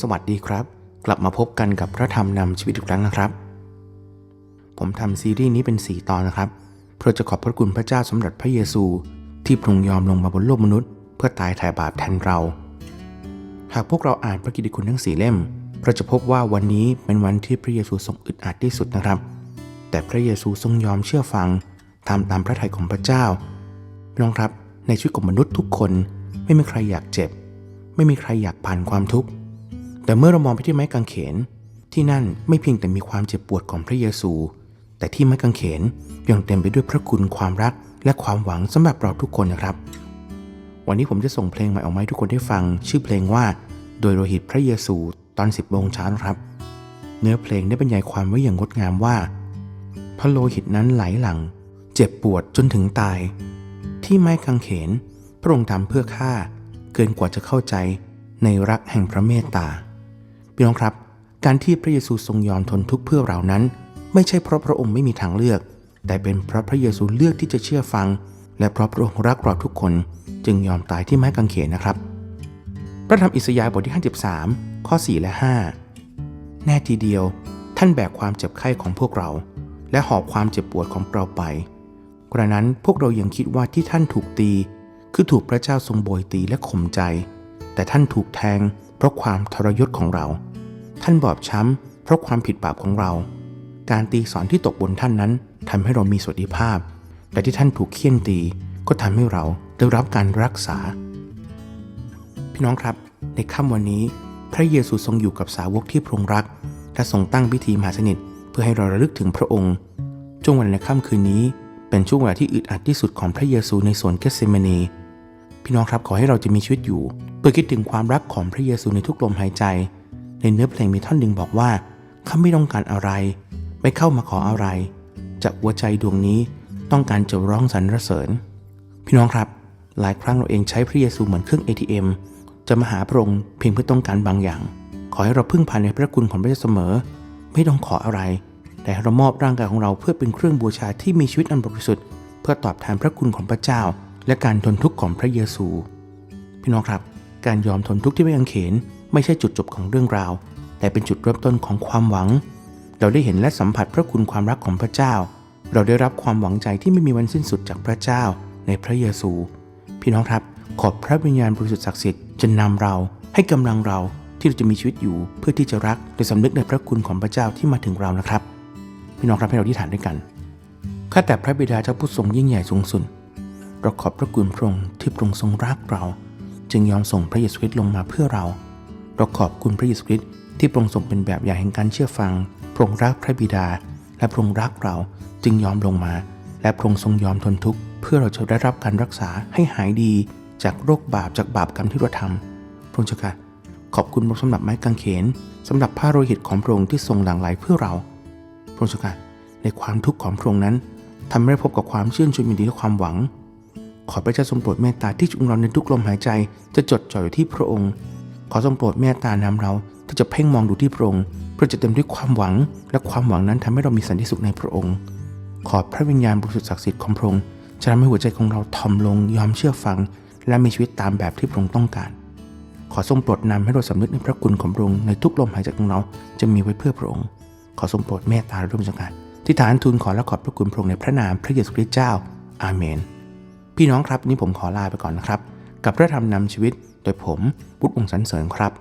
สวัสดีครับ กลับมาพบกันกับพระธรรมนำชีวิตอีกครั้งนะครับ ผมทำซีรีส์นี้เป็น 4 ตอนนะครับ เพื่อจะขอบพระคุณพระเจ้าสำหรับพระเยซู ที่พรงยอมลงมาบนโลกมนุษย์ เพื่อตายแทนบาปแทนเรา หากพวกเราอ่านพระกิตติคุณทั้งสี่เล่มเราจะพบว่าวันนี้เป็นวันที่พระเยซูทรงอึดอัดที่สุดนะครับ แต่พระเยซูทรงยอมเชื่อฟังทำตามพระทัยของพระเจ้าพี่น้องครับในชีวิตของมนุษย์ทุกคน ไม่มีใครอยากเจ็บ ไม่มีใครอยากผ่านความทุกข์ แต่เมื่อเรามองไปที่ไม้กางเขน ที่นั่นไม่เพียงแต่มีความเจ็บปวดของพระเยซู แต่ที่ไม้กางเขนยังเต็มไปด้วยพระคุณความรัก และความหวังสำหรับเราทุกคนนะครับ วันนี้ผมจะส่งเพลงใหม่ออกมาให้ทุกคนได้ฟัง ชื่อเพลงว่า โดยโลหิตพระเยซูตอน 10โมงเช้านะครับ เนื้อเพลงได้บรรยายความไว้อย่างงดงามว่า พระโลหิตนั้นไหลหลัง เจ็บปวดจนถึงตาย ที่ไม้กางเขน พระองค์ทำเพื่อข้าเกินกว่าจะเข้าใจในรักแห่งพระเมตตา พี่น้องครับ การที่พระเยซูทรงยอมทนทุกข์เพื่อเรานั้น ไม่ใช่เพราะพระองค์ไม่มีทางเลือก แต่เป็นเพราะพระเยซูเลือกที่จะเชื่อฟัง และเพราะพระองค์รักเราทุกคน จึงยอมตายที่ไม้กางเขนนะครับ พระธรรมอิสยาห์บทที่ 53 ข้อ 4 และ 5 แน่ทีเดียว ท่านแบกความเจ็บไข้ของพวกเรา และหอบความเจ็บปวดของเราไปกระนั้นพวกเรายังคิดว่าที่ท่านถูกตี คือถูกพระเจ้าทรงโบยตีและข่มใจ แต่ท่านถูกแทง เพราะความทรยศของเรา ท่านบอบช้ำเพราะความผิดบาปของเรา การตีสอนที่ตกบนท่านนั้นทำให้เรามีสวัสดิภาพ แต่ที่ท่านถูกเคี่ยนตีก็ทำให้เราได้รับการรักษา พี่น้องครับ ในค่ำวันนี้ พระเยซูทรงอยู่กับสาวกที่พระองค์รัก และทรงตั้งพิธีมหาสนิทเพื่อให้เราระลึกถึงพระองค์ช่วงวันในค่ำคืนนี้ เป็นช่วงเวลาที่อึดอัดที่สุดของพระเยซูในสวนเกสเซมานีพี่น้องครับขอให้เราจะมีชีวิตอยู่ เพื่อคิดถึงความรักของพระเยซูในทุกลมหายใจ ในเนื้อเพลงมีท่อนหนึ่งบอกว่าเขาไม่ต้องการอะไร ไม่เข้ามาขออะไร จากหัวใจดวงนี้ต้องการจะร้องสรรเสริญ พี่น้องครับ หลายครั้งเราเองใช้พระเยซูเหมือนเครื่อง ATM จะมาหาพระองค์เพียงเพื่อต้องการบางอย่าง ขอให้เราพึ่งพาในพระคุณของพระเจ้าเสมอ ไม่ต้องขออะไร แต่เรามอบร่างกายของเราเพื่อเป็นเครื่องบูชาที่มีชีวิตอันบริสุทธิ์เพื่อตอบแทนพระคุณของพระเจ้า และการทนทุกข์ของพระเยซู พี่น้องครับ การยอมทนทุกข์ที่ไม่ยังเขน ไม่ใช่จุดจบของเรื่องราว แต่เป็นจุดเริ่มต้นของความหวัง เราได้เห็นและสัมผัสพระคุณความรักของพระเจ้า เราได้รับความหวังใจที่ไม่มีวันสิ้นสุดจากพระเจ้า ในพระเยซู พี่น้องครับ ขอบพระวิญญาณบริสุทธิ์ศักดิ์สิทธิ์จะนำเราให้กำลังเราที่เราจะมีชีวิตอยู่เพื่อที่จะรักและสำนึกในพระคุณของพระเจ้าที่มาถึงเรานะครับ พี่น้องครับให้เราที่ฐานด้วยกันข้าแต่พระบิดาเจ้าผู้ทรงยิ่งใหญ่สูงสุดเราขอบพระคุณพระองค์ที่พรงทรงรักเรา จึงยอมส่งพระเยซูคริสต์ลงมาเพื่อเราเราขอบคุณพระเยซูคริสต์ที่พรงค์ทรงเป็นแบบอย่างแห่งการเชื่อฟังพระองค์รักพระบิดา และพระองค์รักเราจึงยอมลงมา และพระองค์ทรงยอมทนทุกข์เพื่อเราจะได้รับการรักษาให้หายดี จากโรคบาปจากบาปกรรมที่เราทำพระองค์เจ้าค่ะขอบคุณพระองค์สำหรับไม้กางเขนสำหรับผ้าโลหิตของพระองค์ที่ทรงหลั่งไหลเพื่อเราพระองค์เจ้าค่ะในความทุกข์ของพระองค์นั้นทำให้พบกับความชื่นชมยินดีและความหวัง ขอพระเจ้าทรงโปรดเมตตาที่จุงเราในทุกลมหายใจ จะจดจ่ออยู่ที่พระองค์ ขอทรงโปรดเมตตานำเราที่จะเพ่งมองดูที่พระองค์เพื่อจะเต็มด้วยความหวัง และความหวังนั้นทำให้เรามีสันติสุขในพระองค์ ขอพระวิญญาณบริสุทธิ์ศักดิ์สิทธิ์ของพระองค์จะทำให้หัวใจของเราถ่อมลงยอมเชื่อฟัง และมีชีวิตตามแบบที่พระองค์ต้องการ ขอทรงโปรดนำให้เราสำนึกในพระคุณของพระองค์ในทุกลมหายใจของเราจะมีไว้เพื่อพระองค์ ขอทรงโปรดเมตตาร่วมจังการที่ฐานทูลขอและขอบพระคุณพระองค์ในพระนามพระเยซูคริสต์เจ้า อาเมน พี่น้องครับนี่ผมขอลาไปก่อนนะครับ กับพระธรรมนำชีวิตโดยผมพุทธองค์สันเสริญครับ